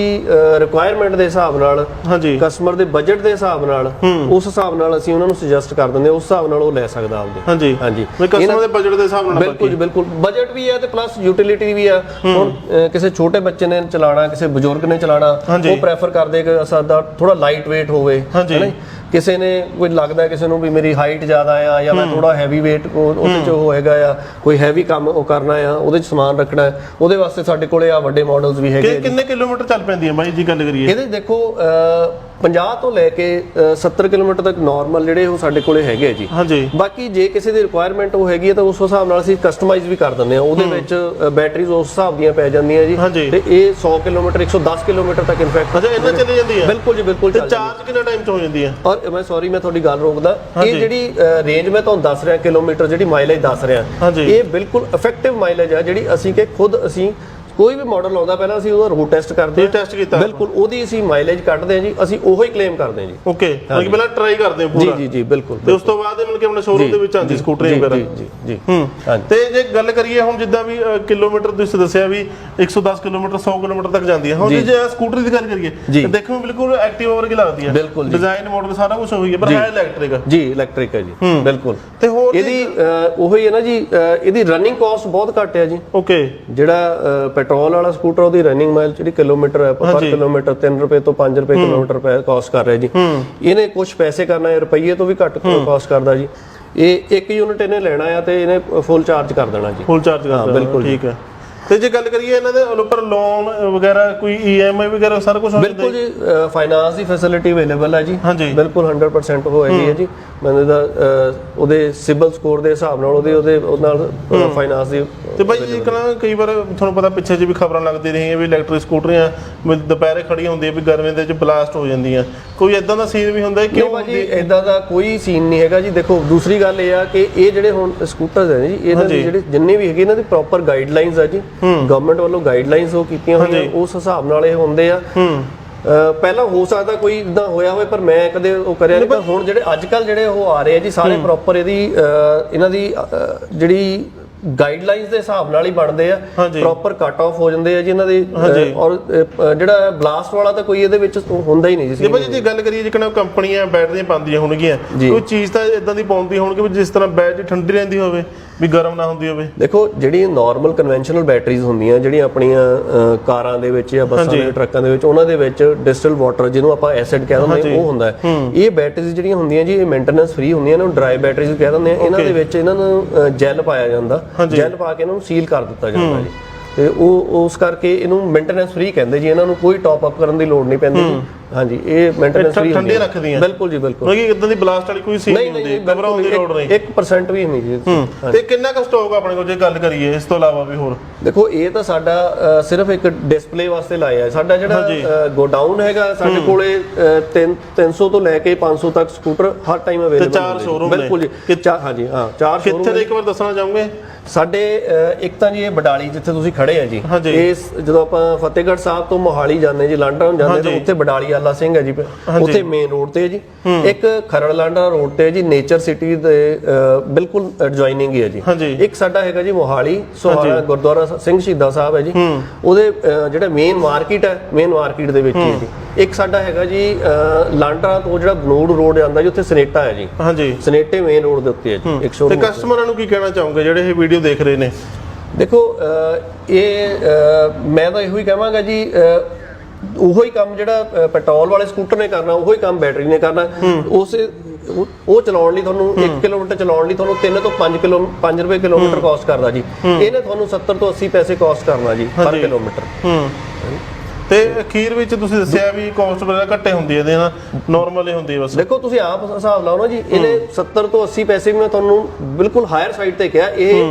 ਰਿਕੁਆਇਰਮੈਂਟ ਦੇ ਹਿਸਾਬ ਨਾਲ ਹਾਂਜੀ। ਕਸਟਮਰ ਦੇ ਬਜਟ ਦੇ ਹਿਸਾਬ ਨਾਲ ਉਸ ਹਿਸਾਬ ਨਾਲ ਅਸੀਂ ਉਹਨਾਂ ਨੂੰ ਸੁਜੈਸਟ ਕਰ ਦਿੰਦੇ ਹਾਂ ਉਸ ਹਿਸਾਬ ਨਾਲ ਉਹ ਲੈ ਸਕਦਾ ਆਪਦੇ। ਹਾਂਜੀ। ਹਾਂਜੀ। ਕਸਟਮਰ ਦੇ ਬਜਟ ਦੇ ਹਿਸਾਬ ਨਾਲ ਬਿਲਕੁਲ ਜੀ ਬਿਲਕੁਲ। ਬਜਟ ਵੀ ਹੈ ਤੇ ਪਲੱਸ ਯੂਟਿਲਿਟੀ ਵੀ ਆ ਹੁਣ ਕਿਸੇ ਛੋਟੇ ਬੱਚੇ ਨੇ ਚਲਾਉਣਾ ਕਿਸੇ ਬਜ਼ੁਰਗ ਨੇ ਚਲਾਉਣਾ ਹਾਂਜੀ। ਉਹ ਪ੍ਰੈਫਰ ਕਰਦੇ ਕਿ ਸਾਡਾ ਥੋੜਾ ਲਾਈਟ weight ਹੋਵੇ ਹਾਂਜੀ। ਹੈ ਨਾ ਜੀ? ਕਿਸੇ ਨੇ ਕੋਈ ਲੱਗਦਾ ਹੈ ਕਿਸੇ ਨੂੰ ਵੀ ਮੇਰੀ ਹਾਈਟ ਜ਼ਿਆਦਾ ਆ ਜਾਂ ਮੈਂ ਥੋੜਾ ਹੈਵੀ weight ਉਹਦੇ ਚ ਹੋਏਗਾ ਆ ਕੋਈ ਹੈਵੀ ਕੰਮ ਉਹ ਕਰਨਾ ਆ ਉਹਦੇ ਚ ਸਮਾਨ ਰੱਖਣਾ ਹੈ ਉਹਦੇ ਵਾਸਤੇ ਸਾਡੇ ਕੋਲੇ ਆ ਵੱਡੇ ਮਾਡਲਸ ਵੀ ਹੈਗੇ। ਕਿੰਨੇ ਕਿਲੋਮੀਟਰ ਚੱਲ ਪੈਂਦੀਆਂ ਬਾਈ ਜੀ ਗੱਲ ਕਰੀਏ ਇਹਦੇ ਦੇਖੋ 50 ਤੋਂ ਲੈ ਕੇ ਅਹ, 70 ਕਿਲੋਮੀਟਰ ਤੱਕ ਨਾਰਮਲ ਜਿਹੜੇ ਉਹ ਸਾਡੇ ਕੋਲੇ ਹੈਗੇ ਜੀ ਹਾਂਜੀ ਬਾਕੀ ਜੇ ਕਿਸੇ ਦੀ ਰਿਕੁਆਇਰਮੈਂਟ ਉਹ ਹੈਗੀ ਹੈ ਤਾਂ ਉਸ ਹਿਸਾਬ ਨਾਲ ਅਸੀਂ ਕਸਟਮਾਈਜ਼ ਵੀ ਕਰ ਦਿੰਦੇ ਆ ਉਹਦੇ ਵਿੱਚ ਬੈਟਰੀਜ਼ ਉਸ ਹਿਸਾਬ ਦੀਆਂ ਪੈ ਜਾਂਦੀਆਂ ਜੀ। ਤੇ ਇਹ 100 ਕਿਲੋਮੀਟਰ 110 ਕਿਲੋਮੀਟਰ ਤੱਕ ਇਨਫੈਕਟ ਅੱਛਾ ਇੰਨਾ ਚੱਲੀ ਜਾਂਦੀ ਹੈ ਬਿਲਕੁਲ ਜੀ ਬਿਲਕੁਲ ਤੇ ਚਾਰਜ ਕਿੰਨਾ ਟਾਈਮ ਚ ਹੋ ਜਾਂਦੀ ਹੈ ਹੈ। ਔਰ ਮੈਂ ਸੌਰੀ ਮੈਂ ਤੁਹਾਡੀ ਗੱਲ ਰੋਕਦਾ। ਇਹ ਜਿਹੜੀ ਰੇਂਜ ਮੈਂ ਤੁਹਾਨੂੰ ਦੱਸ ਰਿਹਾ ਕਿਲੋਮੀਟਰ ਜਿਹੜੀ ਮਾਈਲੇਜ ਦੱਸ ਰਿਹਾ। ਇਹ ਬਿਲਕੁਲ ਇਫੈਕਟਿਵ ਮਾਈਲੇਜ ਆ ਜਿਹੜੀ ਅਸੀਂ ਕਿ ਖੁਦ ਅਸੀਂ ਕੋਈ ਵੀ ਮਾਡਲ ਆਉਂਦਾ ਪਹਿਲਾਂ ਅਸੀਂ ਉਹਦਾ ਰੂਟ ਟੈਸਟ ਕਰਦੇ ਇਹ test ਕੀਤਾ। ਬਿਲਕੁਲ ਉਹਦੀ ਅਸੀਂ ਮਾਈਲੇਜ ਕੱਢਦੇ ਹਾਂ ਜੀ ਅਸੀਂ ਉਹੋ ਹੀ ਕਲੇਮ ਕਰਦੇ ਹਾਂ ਜੀ। ਓਕੇ ਮਤਲਬ ਕਿ ਪਹਿਲਾਂ ਟਰਾਈ ਕਰਦੇ ਹੋ ਜੀ ਪੂਰਾ। ਜੀ ਜੀ ਬਿਲਕੁਲ ਤੇ ਉਸ ਤੋਂ ਬਾਅਦ ਇਹ ਮਤਲਬ ਕਿ ਆਪਣੇ ਸ਼ੋਰੂਮ ਦੇ ਵਿੱਚ ਆਉਂਦੀ ਸਕੂਟਰੀ ਜੀ, ਵਗੈਰਾ। ਜੀ ਜੀ ਜੀ। ਹੂੰ। ਤੇ ਜੇ ਗੱਲ ਕਰੀਏ ਹੁਣ ਜਿੱਦਾਂ ਵੀ ਕਿਲੋਮੀਟਰ ਤੁਸੀਂ ਦੱਸਿਆ ਵੀ 110 ਕਿਲੋਮੀਟਰ 100 ਕਿਲੋਮੀਟਰ ਤੱਕ ਜਾਂਦੀ ਹੈ। ਹੁਣ ਜੀ। ਜੇ ਸਕੂਟਰੀ ਦੀ ਗੱਲ ਕਰੀਏ ਜੀ। ਤੇ ਦੇਖੋ ਬਿਲਕੁਲ ਐਕਟਿਵਾ ਵਰਗੀ ਲੱਗਦੀ ਹੈ। ਬਿਲਕੁਲ ਜੀ। ਡਿਜ਼ਾਈਨ ਮਾਡਲ ਸਾਰਾ ਕੁਝ ਹੋਈ ਹੈ ਪਰ ਜੀ। ਹੈ ਇਲੈਕਟ੍ਰਿਕ ਜੀ ਇਲੈਕਟ੍ਰਿਕ ਹੈ ਜੀ ਬਿਲਕੁਲ। ਤੇ ਹੋਰ ਇਹਦੀ ਉਹੀ ਹੈ ਨਾ ਜੀ ਇਹਦੀ ਰਨਿੰਗ ਕਾਸਟ ਬਹੁਤ ਘੱਟ ਹੈ ਜੀ। ਓਕੇ ਜਿਹੜਾ ਪੈਟਰੋਲ ਵਾਲਾ ਸਕੂਟਰ ਉਹਦੀ ਰਨਿੰਗ ਮਾਈਲ ਜਿਹੜੀ ਕਿਲੋਮੀਟਰ ਹੈ ਪਰ। ਕਿਲੋਮੀਟਰ 3 ਰੁਪਏ ਤੋਂ 5 ਰੁਪਏ ਕਿਲੋਮੀਟਰ ਕਾਸਟ ਕਰ ਰਿਹਾ ਜੀ। ਇਹਨੇ ਕੁਝ ਪੈਸੇ ਕਰਨਾ ਹੈ ਰੁਪਈਏ ਤੋਂ ਵੀ ਘੱਟ ਕਾਸਟ ਕਰਦਾ ਜੀ? ਇਹ ਇੱਕ ਯੂਨਿਟ ਇਹਨੇ ਲੈਣਾ ਆ ਤੇ ਇਹਨੇ ਫੁੱਲ ਚਾਰਜ ਕਰ ਦੇਣਾ ਜੀ। ਫੁੱਲ ਚਾਰਜ ਕਰਦਾ ਬਿਲਕੁਲ ਜੀ। ਠੀਕ ਹੈ। ਤੇ ਜੇ ਗੱਲ ਕਰੀਏ ਇਹਨਾਂ ਦੇ ਉੱਪਰ ਲੋਨ ਵਗੈਰਾ ਕੋਈ ਈਐਮਆਈ ਵਗੈਰਾ ਸਾਰਾ ਕੁਝ ਬਿਲਕੁਲ ਜੀ? ਫਾਈਨਾਂਸ ਦੀ ਫੈਸਿਲਿਟੀ ਅਵੇਲੇਬਲ ਹੈ ਜੀ। ਹਾਂਜੀ। ਬਿਲਕੁਲ 100% ਹੋਏਗੀ ਹੈ। ਜੀ। ਮੈਨੂੰ ਦਾ ਉਹਦੇ ਸਿਬਲ ਸਕੋਰ ਦੇ ਹਿਸਾਬ ਨਾਲ ਉਹਦੇ ਉਹਦੇ ਉਹਦੇ ਨਾਲ ਫਾਈਨਾਂਸ ਦੀ ਤੇ ਬਾਈ ਜੀ ਕਹਣਾ ਕਈ ਵਾਰ ਤੁਹਾਨੂੰ ਪਤਾ ਪਿੱਛੇ ਜੇ ਵੀ ਖਬਰਾਂ ਲੱਗਦੀ ਰਹੀਆਂ ਵੀ ਇਲੈਕਟ੍ਰਿਕ ਸਕੂਟਰੀਆਂ ਦੁਪਹਿਰੇ ਖੜੀਆਂ ਹੁੰਦੀਆਂ ਵੀ ਗਰਮੀ ਦੇ ਵਿੱਚ ਬਲਾਸਟ ਹੋ ਜਾਂਦੀਆਂ। ਕੋਈ ਇਦਾਂ ਦਾ ਸੀਨ ਵੀ ਹੁੰਦਾ ਹੈ? ਕਿਉਂ ਭਾਜੀ ਇਦਾਂ ਦਾ ਕੋਈ ਸੀਨ ਨਹੀਂ ਹੈਗਾ ਜੀ। ਦੇਖੋ ਦੂਸਰੀ ਗੱਲ ਇਹ ਆ ਕਿ ਇਹ ਜਿਹੜੇ ਹੁਣ ਸਕੂਟਰਸ ਹੈ ਜੀ ਇਹਨਾਂ ਦੇ। ਜਿਹੜੇ ਜਿੰਨੇ ਵੀ ਹੈਗੇ ਇਹਨਾਂ ਦੀ ਪ੍ਰੋਪਰ ਗਾਈਡਲਾਈਨਸ ਆ ਜੀ। ਗਵਰਨਮੈਂਟ ਵੱਲੋਂ ਗਾਈਡਲਾਈਨਸ ਉਹ ਕੀਤੀਆਂ ਹੋਈਆਂ। ਉਸ ਹਿਸਾਬ ਨਾਲ ਇਹ ਹੁੰਦੇ ਆ ਪਹਿਲਾਂ ਹੋ ਸਕਦਾ ਕੋਈ ਇਦਾਂ ਹੋਇਆ ਹੋਵੇ ਪਰ ਮੈਂ ਕਦੇ ਉਹ ਕਰਿਆ ਨਹੀਂ ਪਰ ਹੁਣ ਜਿਹੜੇ ਅੱਜ ਕੱਲ ਜਿਹੜੇ ਉਹ ਆ ਰਹੇ ਆ ਜੀ ਸਾਰੇ ਪ੍ਰੋਪਰ ਇਹਦੀ ਇਹਨਾਂ ਦੀ ਜਿਹੜੀ ਗਾਈਡਲਾਈਨਸ ਦੇ ਹਿਸਾਬ ਨਾਲ ਹੀ ਬਣਦੇ ਆ। ਪ੍ਰੋਪਰ ਕੱਟ ਆਫ ਹੋ ਜਾਂਦੇ ਆ ਜੀ ਇਹਨਾਂ ਦੇ। ਔਰ ਜਿਹੜਾ ਬਲਾਸਟ ਵਾਲਾ ਤਾਂ ਕੋਈ ਇਹਦੇ ਵਿੱਚ ਹੁੰਦਾ ਹੀ ਨਹੀਂ ਜੀ ਜੇ ਭਾਜੀ ਜੇ ਗੱਲ ਕਰੀਏ ਜਿਕਣਾ ਕੰਪਨੀਆਂ ਬੈਟਰੀਆਂ ਪਾਉਂਦੀਆਂ ਹੋਣਗੀਆਂ। ਕੋਈ ਚੀਜ਼ ਤਾਂ ਇਦਾਂ ਦੀ ਪਾਉਂਦੀ ਹੋਣਗੀ ਜਿਸ ਤਰ੍ਹਾਂ ਬੈਟਰੀ ਠੰਡੀ ਰਹਿੰਦੀ ਹੋਵੇ ਵੀ ਗਰਮ ਨਾ ਹੁੰਦੀ ਹੋਵੇ। ਦੇਖੋ ਜਿਹੜੀ ਨਾਰਮਲ ਕਨਵੈਨਸ਼ਨਲ ਬੈਟਰੀਜ਼ ਹੁੰਦੀਆਂ ਜਿਹੜੀਆਂ ਆਪਣੀਆਂ ਕਾਰਾਂ ਦੇ ਵਿੱਚ ਜਾਂ ਬੱਸਾਂ। ਦੇ ਟਰੱਕਾਂ ਦੇ ਵਿੱਚ ਉਹਨਾਂ ਦੇ ਵਿੱਚ ਡਿਸਟਿਲ ਵਾਟਰ ਜਿਹਨੂੰ ਆਪਾਂ ਐਸਿਡ ਕਹਿ ਦਿੰਦੇ ਹਾਂਜੀ। ਹਾਂ ਉਹ ਹੁੰਦਾ ਹੈ। ਇਹ ਬੈਟਰੀਜ਼ ਜਿਹੜੀਆਂ ਹੁੰਦੀਆਂ ਜੀ ਇਹ ਮੇਨਟੇਨੈਂਸ ਫ੍ਰੀ ਹੁੰਦੀਆਂ ਇਹਨਾਂ ਨੂੰ ਡਰਾਈ ਬੈਟਰੀਜ਼ ਕਹਿ ਦਿੰਦੇ ਆ ਇਹਨਾਂ ਦੇ ਵਿੱਚ ਇਹਨਾਂ ਨੂੰ ਜੈਲ ਪਾਇਆ ਜਾਂਦਾ। ਜੈਲ ਪਾ ਕੇ ਇਹਨਾਂ ਨੂੰ ਸੀਲ ਕਰ ਦਿੱਤਾ ਜਾਂਦਾ ਜੀ। ਤੇ ਉਹ ਉਸ ਕਰਕੇ ਇਹਨੂੰ ਮੇਨਟੇਨੈਂਸ ਫ੍ਰੀ ਕਹਿੰਦੇ ਜੀ ਇਹਨਾਂ ਨੂੰ ਕੋਈ ਟਾਪ ਅਪ ਕਰਨ ਦੀ ਲੋੜ ਨਹੀਂ ਪੈਂਦੀ ਹਾਂਜੀ ਇਹ ਮੇਨਟੇਨੈਂਸ ਫ੍ਰੀ ਠੰਡੀਆਂ ਰੱਖਦੀਆਂ। ਬਿਲਕੁਲ ਜੀ ਬਿਲਕੁਲ। ਕਿਉਂਕਿ ਇਦਾਂ ਦੀ ਬਲਾਸਟ ਵਾਲੀ ਕੋਈ ਸੀਨ ਨਹੀਂ ਹੁੰਦੀ ਘਬਰਾਉਣ ਦੀ ਲੋੜ ਨਹੀਂ। 1% ਵੀ ਨਹੀਂ ਜੀ। ਤੇ ਕਿੰਨਾ ਕੁ ਸਟਾਕ ਆਪਣੇ ਕੋਲ ਜੇ ਗੱਲ ਕਰੀਏ ਇਸ ਤੋਂ ਇਲਾਵਾ ਵੀ ਹੋਰ? ਦੇਖੋ ਇਹ ਤਾਂ ਸਾਡਾ ਸਿਰਫ ਇੱਕ ਡਿਸਪਲੇ ਵਾਸਤੇ ਲਾਇਆ ਹੈ। ਸਾਡਾ। ਜਿਹੜਾ ਗੋਡਾਊਨ ਹੈਗਾ ਸਾਡੇ ਕੋਲੇ ਅ, ਤਿੰਨ 300 ਤੋਂ ਲੈ ਕੇ 500 ਤੱਕ ਸਕੂਟਰ ਹਰ ਟਾਈਮ ਅਵੇਲੇਬਲ ਚਾਰ showroom ਨੇ। ਬਿਲਕੁਲ ਹਾਂਜੀ ਹਾਂ ਚਾਰ ਕਿੱਥੇ ਸ਼ੋਰੂਮ ਦੇ ਇੱਕ ਵਾਰ ਦੱਸਣਾ ਚਾਹੋਗੇ? ਸਾਡੇ ਇੱਕ ਤਾਂ ਜੀ ਇਹ ਬਡਾਲੀ ਜਿੱਥੇ ਤੁਸੀਂ ਖੜੇ ਆ ਜੀ। ਇਸ ਜਦੋਂ ਆਪਾਂ ਫਤਿਹਗੜ੍ਹ ਸਾਹਿਬ ਤੋਂ ਮੋਹਾਲੀ ਜਾਂਦੇ ਜੀ ਲਾਂਡਾ ਨੂੰ ਜਾਂਦੇ ਤਾਂ। ਉੱਥੇ ਬਡਾਲੀ ਆਲਾ ਸਿੰਘ ਹੈ ਜੀ। ਉੱਥੇ ਮੇਨ ਰੋਡ ਤੇ ਹੈ ਜੀ। ਇੱਕ ਖਰੜ ਲਾਂਡਾ ਰੋਡ ਤੇ ਹੈ ਜੀ। ਨੇਚਰ ਸਿਟੀ ਦੇ ਬਿਲਕੁਲ ਐਡਜੋਇਨਿੰਗ ਹੀ ਹੈ ਜੀ। ਇੱਕ ਸਾਡਾ ਹੈਗਾ ਜੀ ਮੋਹਾਲੀ ਸੋਹਾਣਾ ਗੁਰਦੁਆਰਾ ਸਿੰਘ ਸ਼ਹੀਦਾਂ ਸਾਹਿਬ ਹੈ ਜੀ। ਉਹਦੇ ਜਿਹੜਾ ਮੇਨ ਮਾਰਕੀਟ ਹੈ ਮੇਨ ਮਾਰਕੀਟ ਦੇ ਵਿੱਚ ਹੀ ਜੀ। ਇੱਕ ਸਾਡਾ ਹੈਗਾ ਜੀ ਅ, ਲਾਂਡਾ ਤੋਂ ਜਿਹੜਾ ਬਨੂੜ ਰੋਡ ਜਾਂਦਾ ਜੀ ਉੱਥੇ ਸਨੇਟਾ ਹੈ ਜੀ। ਹਾਂਜੀ। ਸਨੇਟੇ ਮੇਨ ਰੋਡ ਦੇ ਉੱਤੇ ਹੈ ਜੀ ਇੱਕ ਤੇ ਸ਼ੋਰੂਮ ਕਸਟਮਰਾਂ ਨੂੰ ਕੀ ਕਹਿਣਾ ਚਾਹੋਗੇ ਜਿਹੜੇ ਇਹ ਵੀਡੀਓ ਦੇਖ ਰਹੇ ਨੇ? ਦੇਖੋ ਇਹ ਮੈਂ ਤਾਂ ਇਹੋ ਹੀ ਕਹਾਂਗਾ ਜੀ ਉਹੋ ਹੀ ਕੰਮ ਜਿਹੜਾ ਪੈਟਰੋਲ ਵਾਲੇ ਸਕੂਟਰ ਨੇ ਕਰਨਾ ਉਹੋ ਹੀ ਕੰਮ ਬੈਟਰੀ ਨੇ ਕਰਨਾ। ਉਸੇ ਉਹ- ਉਹ ਚਲਾਉਣ ਲਈ ਤੁਹਾਨੂੰ 1 ਕਿਲੋਮੀਟਰ ਚਲਾਉਣ ਲਈ ਤੁਹਾਨੂੰ 3 ਤੋਂ 5 ਕਿਲੋ 5 ਰੁਪਏ ਕਿਲੋਮੀਟਰ ਕਾਸਟ ਕਰਦਾ ਜੀ। ਇਹਨੇ ਤੁਹਾਨੂੰ 70 ਤੋਂ 80 ਪੈਸੇ ਕਾਸਟ ਕਰਨਾ ਜੀ ਪਰ। ਕਿਲੋਮੀਟਰ। ਹੂੰ। ਤੇ ਅਖੀਰ ਵਿੱਚ ਤੁਸੀਂ ਦੱਸਿਆ ਵੀ ਕਾਸਟ ਵਗੈਰਾ ਘੱਟੇ ਹੁੰਦੀ ਹੈ ਇਹਦੇ ਨਾਲ ਨਾਰਮਲ ਹੀ ਹੁੰਦੀ ਹੈ ਬਸ। ਦੇਖੋ ਤੁਸੀਂ ਆਪ ਹਿਸਾਬ ਲਾਓ ਨਾ ਜੀ ਇਹਨੇ 70 ਤੋਂ 80 ਪੈਸੇ ਵੀ ਮੈਂ ਤੁਹਾਨੂੰ ਬਿਲਕੁਲ ਹਾਇਰ ਸਾਈਡ ਤੇ ਕਿਹਾ ਇਹ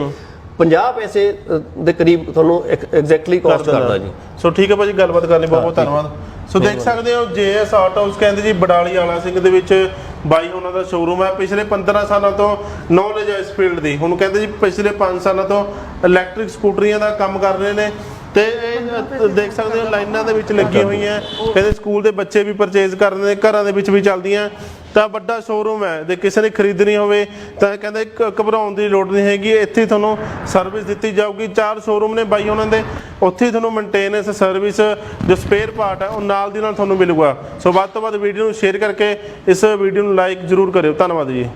50 ਪੈਸੇ ਦੇ ਕਰੀਬ ਤੁਹਾਨੂੰ ਐਗਜ਼ੈਕਟਲੀ ਕਾਸਟ ਕਰਦਾ ਜੀ। ਸੋ ਠੀਕ ਹੈ ਭਾਜੀ ਗੱਲਬਾਤ ਕਰਨ ਲਈ ਬਹੁਤ ਬਹੁਤ ਧੰਨਵਾਦ। ਸੋ ਦੇਖ ਸਕਦੇ ਹੋ ਜੇਐਸ ਆਟੋ ਹਾਊਸ ਕਹਿੰਦੇ ਜੀ ਬਡਾਲੀ ਵਾਲਾ ਸਿੰਘ ਦੇ ਵਿੱਚ ਬਾਈ ਉਹਨਾਂ ਦਾ ਸ਼ੋਰੂਮ ਹੈ। ਪਿਛਲੇ 15 ਸਾਲਾਂ ਤੋਂ ਨੌਲੇਜ ਹੈ ਇਸ ਫੀਲਡ ਦੀ। ਹੁਣ ਕਹਿੰਦੇ ਜੀ ਪਿਛਲੇ 5 ਸਾਲਾਂ ਤੋਂ ਇਲੈਕਟ੍ਰਿਕ ਸਕੂਟਰੀਆਂ ਦਾ ਕੰਮ ਕਰ ਰਹੇ ਨੇ। ਤੇ ਇਹ ਦੇਖ ਸਕਦੇ ਹੋ ਲਾਈਨਾਂ ਦੇ ਵਿੱਚ ਲੱਗੀ ਹੋਈਆਂ ਕਹਿੰਦੇ ਸਕੂਲ ਦੇ ਬੱਚੇ ਵੀ ਪਰਚੇਜ਼ ਕਰਦੇ ਨੇ, ਘਰਾਂ ਦੇ ਵਿੱਚ ਵੀ ਚੱਲਦੀਆਂ। ਤਾਂ ਵੱਡਾ ਸ਼ੋਰੂਮ ਹੈ। ਜੇ ਕਿਸੇ ਨੇ ਖਰੀਦਣੀ ਹੋਵੇ ਤਾਂ ਕਹਿੰਦੇ ਘਬਰਾਉਣ ਦੀ ਲੋੜ ਨਹੀਂ ਹੈਗੀ। ਇੱਥੇ ਤੁਹਾਨੂੰ ਸਰਵਿਸ ਦਿੱਤੀ ਜਾਊਗੀ। ਚਾਰ ਸ਼ੋਰੂਮ ਨੇ ਬਾਈ ਉਹਨਾਂ ਦੇ। ਉੱਥੇ ਹੀ ਤੁਹਾਨੂੰ ਮੇਨਟੇਨੈਂਸ ਸਰਵਿਸ ਜੋ ਸਪੇਅਰ ਪਾਰਟ ਹੈ, ਉਹ ਨਾਲ ਦੀ ਨਾਲ ਤੁਹਾਨੂੰ ਮਿਲੂਗਾ। ਸੋ ਵੱਧ ਤੋਂ ਵੱਧ ਵੀਡੀਓ ਨੂੰ ਸ਼ੇਅਰ ਕਰਕੇ ਇਸ ਵੀਡੀਓ ਨੂੰ ਲਾਈਕ ਜ਼ਰੂਰ ਕਰਿਓ। ਧੰਨਵਾਦ ਜੀ।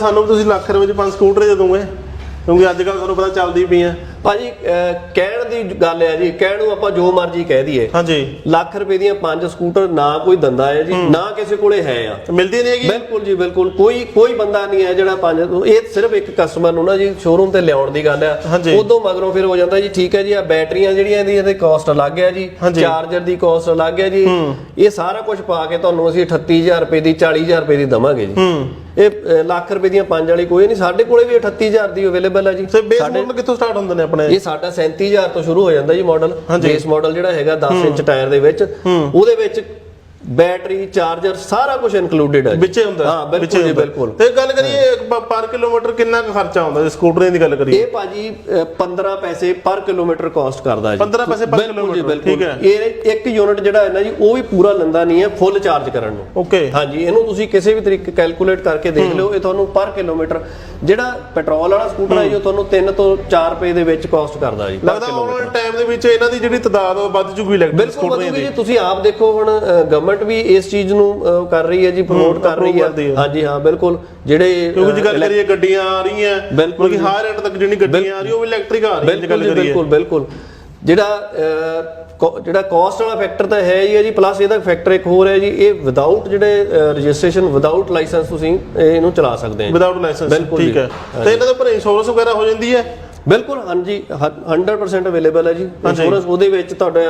ਸਾਨੂੰ ਤੁਸੀਂ ਲੱਖ ਰੁਪਏ ਚ ਪੰਜ ਸਕੂਟਰ ਦੇ ਦੋਗੇ। ਕਿਉਂਕਿ ਅੱਜ ਕੱਲ ਤੁਹਾਨੂੰ ਪਤਾ ਚੱਲਦੀ ਪਈਆਂ। ਭਾਜੀ ਕਹਿਣ ਦੀ ਗੱਲ ਹੈ ਜੀ ਕਹਿਣ ਨੂੰ ਆਪਾਂ ਜੋ ਮਰਜ਼ੀ ਕਹਿ ਦਈਏ। ਹਾਂਜੀ। ਲੱਖ ਰੁਪਏ ਦੀਆਂ ਪੰਜ ਸਕੂਟਰ ਨਾ ਕੋਈ ਦੰਦਾ ਹੈ ਜੀ ਨਾ ਕਿਸੇ ਕੋਲੇ ਹੈ ਆ। ਮਿਲਦੀ ਨਹੀਂ ਹੈਗੀ? ਬਿਲਕੁਲ ਜੀ ਬਿਲਕੁਲ। ਕੋਈ ਕੋਈ ਬੰਦਾ ਨਹੀਂ ਹੈ ਜਿਹੜਾ ਪੰਜ ਇਹ ਸਿਰਫ ਇੱਕ ਕਸਟਮਰ ਨੂੰ ਨਾ ਜੀ ਸ਼ੋਰੂਮ ਤੇ ਲਿਆਉਣ ਦੀ ਗੱਲ ਆ। ਉਦੋਂ ਮਗਰੋਂ ਫਿਰ ਹੋ ਜਾਂਦਾ ਜੀ ਠੀਕ ਹੈ ਜੀ ਆ ਬੈਟਰੀਆਂ ਜਿਹੜੀਆਂ ਇਹਦੀ ਇਹਦੇ ਕਾਸਟ ਅਲੱਗ ਹੈ ਜੀ। ਚਾਰਜਰ ਦੀ ਕਾਸਟ ਅਲੱਗ ਹੈ ਜੀ। ਇਹ ਸਾਰਾ ਕੁਝ ਪਾ ਕੇ ਤੁਹਾਨੂੰ ਅਸੀਂ 38000 ਰੁਪਏ ਦੀ 40000 ਰੁਪਏ ਦੀ ਦਵਾਂਗੇ ਜੀ। ਇਹ ਲੱਖ ਰੁਪਏ ਦੀਆਂ ਪੰਜ ਵਾਲੀ ਕੋਈ ਨਹੀਂ ਸਾਡੇ ਕੋਲੇ ਵੀ 38000 ਦੀ ਅਵੇਲੇਬਲ ਹੈ ਜੀ। ਤੇ ਬੇਸ ਮਾਡਲ ਕਿੱਥੋਂ ਸਟਾਰਟ ਹੁੰਦੇ ਨੇ ਆਪਣੇ? ਇਹ ਸਾਡਾ 37000 ਤੋਂ ਸ਼ੁਰੂ ਹੋ ਜਾਂਦਾ ਜੀ ਮਾਡਲ ਬੇਸ ਮਾਡਲ ਜਿਹੜਾ ਹੈਗਾ 10 ਇੰਚ ਟਾਇਰ ਦੇ ਵਿੱਚ। ਉਹਦੇ ਵਿੱਚ ਬੈਟਰੀ ਚਾਰਜਰ ਸਾਰਾ ਕੁਝ ਇਨਕਲੂਡਡ ਹੈ। ਵਿੱਚੇ ਹੁੰਦਾ। ਹਾਂ ਬਿਲਕੁਲ ਜੀ। ਬਿਲਕੁਲ। ਤੇ ਗੱਲ ਕਰੀਏ ਪਰ ਕਿਲੋਮੀਟਰ ਕਿੰਨਾ ਕੁ ਖਰਚਾ ਆਉਂਦਾ ਜੇ ਸਕੂਟਰਾਂ ਦੀ ਗੱਲ ਕਰੀਏ? ਇਹ ਭਾਜੀ ਅ, 15 ਪੈਸੇ ਪਰ ਕਿਲੋਮੀਟਰ ਕਾਸਟ ਕਰਦਾ ਜੀ। 15 ਪੈਸੇ ਬਿਲਕੁਲ ਜੀ, ਕਿਲੋਮੀਟਰ, ਬਿਲਕੁਲ। ਠੀਕ ਹੈ। ਇਹ ਇੱਕ ਯੂਨਿਟ ਜਿਹੜਾ ਹੈ ਨਾ ਜੀ ਉਹ ਵੀ ਪੂਰਾ ਲੰਦਾ ਨਹੀਂ ਹੈ ਫੁੱਲ ਚਾਰਜ ਕਰਨ ਨੂੰ। ਓਕੇ ਹਾਂਜੀ ਇਹਨੂੰ ਤੁਸੀਂ ਕਿਸੇ ਵੀ ਤਰੀਕੇ ਕੈਲਕੂਲੇਟ ਕਰਕੇ ਦੇਖ ਲਿਓ ਇਹ ਤੁਹਾਨੂੰ ਪਰ ਕਿਲੋਮੀਟਰ ਜਿਹੜਾ ਪੈਟਰੋਲ ਵਾਲਾ ਸਕੂਟਰ ਹੈ ਜੀ ਉਹ ਤੁਹਾਨੂੰ 3 ਤੋਂ 4 ਰੁਪਏ ਦੇ ਵਿੱਚ ਕਾਸਟ ਕਰਦਾ ਜੀ ਲੱਗਦਾ ਆਉਣ ਵਾਲੇ ਟਾਈਮ ਦੇ ਵਿੱਚ ਇਹਨਾਂ ਦੀ ਜਿਹੜੀ ਤਦਾਦ ਉਹ ਵੱਧ ਚੁੱਕੀ ਇਲੈਕਟ੍ਰਿਕ ਬਿਲਕੁਲ ਸਕੂਟਰਾਂ ਦੀ। ਜੀ ਤੁਸੀਂ ਆਪ ਦੇਖੋ ਹੁਣ ਗਵਰਨਮੈਂਟ ਵੀ ਇਸ ਚੀਜ਼ ਨੂੰ ਕਰ ਰਹੀ ਹੈ ਜੀ ਪ੍ਰਮੋਟ ਕਰ ਰਹੀ ਹੈ। ਹੈ। ਹਾਂਜੀ ਹਾਂ ਬਿਲਕੁਲ। ਜਿਹੜੇ ਕਿਉਂਕਿ ਜੇ ਗੱਲ ਕਰੀਏ ਗੱਡੀਆਂ ਆ ਰਹੀਆਂ ਬਿਲਕੁਲ ਕਿ ਹਾਇਰ ਰੇਟ ਤੱਕ ਜਿਹੜੀ ਗੱਡੀਆਂ ਆ ਰਹੀ ਉਹ ਵੀ ਇਲੈਕਟ੍ਰਿਕ ਆ ਰਹੀਆਂ ਜੇ ਬਿਲਕੁਲ ਗੱਲ ਕਰੀਏ। ਬਿਲਕੁਲ ਬਿਲਕੁਲ। ਜਿਹੜਾ ਜਿਹੜਾ ਕਾਸਟ ਵਾਲਾ ਫੈਕਟਰ ਤਾਂ ਹੈ ਹੀ ਹੈ ਜੀ ਪਲੱਸ ਇਹਦਾ ਫੈਕਟਰ ਇੱਕ ਹੋਰ ਹੈ ਜੀ ਇਹ ਵਿਦਆਊਟ ਜਿਹੜੇ ਰਜਿਸਟ੍ਰੇਸ਼ਨ ਵਿਦਆਊਟ ਲਾਇਸੈਂਸ ਤੁਸੀਂ ਇਹਨੂੰ ਚਲਾ ਸਕਦੇ ਹੋ ਵਿਦਆਊਟ ਲਾਇਸੈਂਸ ਠੀਕ। ਹੈ। ਤੇ ਇਹਨਾਂ ਦੇ ਉੱਪਰ ਇੰਸ਼ੋਰੈਂਸ ਵਗੈਰਾ ਹੋ ਜਾਂਦੀ ਹੈ? ਬਿਲਕੁਲ ਹਾਂਜੀ ਹ- 100% ਅਵੇਲੇਬਲ ਹੈ ਜੀ। ਇੰਸ਼ੋਰੈਂਸ ਉਹਦੇ ਵਿੱਚ ਤੁਹਾਡਾ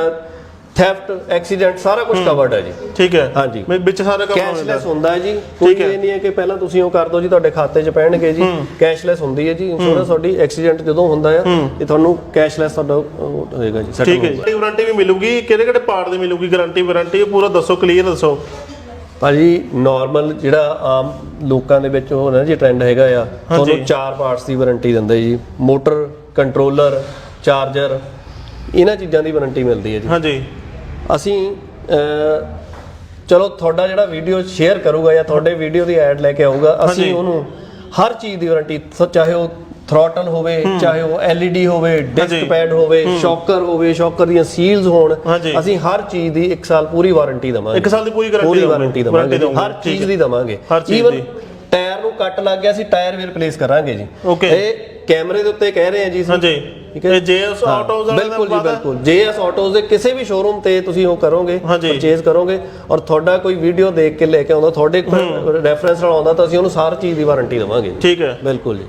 ਥੈਫਟ ਐਕਸੀਡੈਂਟ ਸਾਰਾ ਕੁਝ ਕਵਰਡ ਹੈ ਜੀ। ਠੀਕ ਹੈ। ਹਾਂਜੀ। ਮੈਂ ਵਿੱਚ ਸਾਰਾ ਕੰਮ ਹੋ ਕੈਸ਼ਲੈਸ ਹੁੰਦਾ ਹੈ ਜੀ। ਕੋਈ ਇਹ ਨਹੀਂ ਹੈ ਕਿ ਪਹਿਲਾਂ ਤੁਸੀਂ ਉਹ ਕਰ ਦਿਓ ਜੀ ਤੁਹਾਡੇ ਖਾਤੇ 'ਚ ਪੈਣਗੇ ਜੀ। ਕੈਸ਼ਲੈਸ ਹੁੰਦੀ ਹੈ ਜੀ। ਇੰਸ਼ੋਰੈਂਸ ਤੁਹਾਡੀ ਐਕਸੀਡੈਂਟ ਜਦੋਂ ਹੁੰਦਾ ਆ ਇਹ ਤੁਹਾਨੂੰ ਕੈਸ਼ਲੈਸ ਤੁਹਾਡਾ ਹੋਏਗਾ ਜੀ ਠੀਕ ਹੈ ਜੀ। ਵਾਰੰਟੀ ਵੀ ਮਿਲੂਗੀ। ਕਿਹੜੇ ਕਿਹੜੇ ਪਾਰਟ ਦੀ ਮਿਲੂਗੀ ਗਾਰੰਟੀ ਵਾਰੰਟੀ ਪੂਰਾ ਦੱਸੋ ਕਲੀਅਰ ਦੱਸੋ। ਭਾਜੀ ਨਾਰਮਲ ਜਿਹੜਾ ਆਮ ਲੋਕਾਂ ਦੇ ਵਿੱਚ ਉਹ ਨਾ ਜੀ ਟ੍ਰੈਂਡ ਹੈਗਾ ਆ ਤੁਹਾਨੂੰ ਚਾਰ ਪਾਰਟਸ ਦੀ ਵਾਰੰਟੀ ਦਿੰਦੇ ਜੀ। ਮੋਟਰ ਕੰਟਰੋਲਰ ਚਾਰਜਰ ਇਹਨਾਂ ਚੀਜ਼ਾਂ ਦੀ ਵਾਰੰਟੀ ਮਿਲਦੀ ਹੈ ਜੀ। ਹਾਂਜੀ। ਅਸੀਂ ਚਲੋ ਤੁਹਾਡਾ ਜਿਹੜਾ ਵੀਡੀਓ ਸ਼ੇਅਰ ਕਰੂਗਾ ਜਾਂ ਤੁਹਾਡੇ ਵੀਡੀਓ ਦੀ ਐਡ ਲੈ ਕੇ ਆਊਗਾ ਅਸੀਂ। ਉਹਨੂੰ ਹਰ ਚੀਜ਼ ਦੀ ਵਾਰੰਟੀ ਚਾਹੇ ਉਹ ਥ੍ਰੋਟਲ ਹੋਵੇ ਚਾਹੇ ਉਹ LED ਹੋਵੇ। ਡਿਸਕ ਪੈਡ ਹੋਵੇ ਸ਼ੌਕਰ ਹੋਵੇ ਸ਼ੌਕਰ ਦੀਆਂ ਸੀਲਸ ਹੋਣ। ਅਸੀਂ ਹਰ ਚੀਜ਼ ਦੀ 1 ਸਾਲ ਪੂਰੀ ਵਾਰੰਟੀ ਦਵਾਂਗੇ ਇੱਕ ਸਾਲ ਦੀ ਪੂਰੀ ਪੂਰੀ ਦਵਾਂਗੇ। ਵਾਰੰਟੀ ਹਰ ਚੀਜ਼। ਦੀ ਦਵਾਂਗੇ ਦੀ। ਟਾਇਰ ਨੂੰ ਕੱਟ ਲੱਗ ਗਿਆ ਸੀ ਟਾਇਰ ਵੀ ਰਿਪਲੇਸ ਕਰਾਂਗੇ ਜੀ। ਇਹ ਕੈਮਰੇ ਦੇ ਉੱਤੇ ਕਹਿ ਰਹੇ ਹਾਂ ਜੀ ਅਸੀਂ। ਹਾਂਜੀ। ਠੀਕ ਹੈ ਇਹ ਜੇਐਸ ਆਟੋਜ਼ ਵਾਲੇ ਬਿਲਕੁਲ ਜੀ ਬਿਲਕੁਲ। ਜੇਐਸ ਆਟੋਜ਼ ਦੇ ਕਿਸੇ ਵੀ ਸ਼ੋਰੂਮ ਤੇ ਤੁਸੀਂ ਉਹ ਕਰੋਗੇ ਹਾਂਜੀ। ਪਰਚੇਜ਼ ਕਰੋਗੇ ਔਰ ਤੁਹਾਡਾ ਕੋਈ ਵੀਡੀਓ ਦੇਖ ਕੇ ਲੈ ਕੇ ਆਉਂਦਾ ਤੁਹਾਡੇ ਰੈਫਰੈਂਸ ਨਾਲ ਆਉਂਦਾ ਤਾਂ ਅਸੀਂ ਉਹਨੂੰ ਸਾਰੀ ਚੀਜ਼ ਦੀ ਵਾਰੰਟੀ ਦੇਵਾਂਗੇ। ਠੀਕ ਹੈ। ਬਿਲਕੁਲ ਜੀ।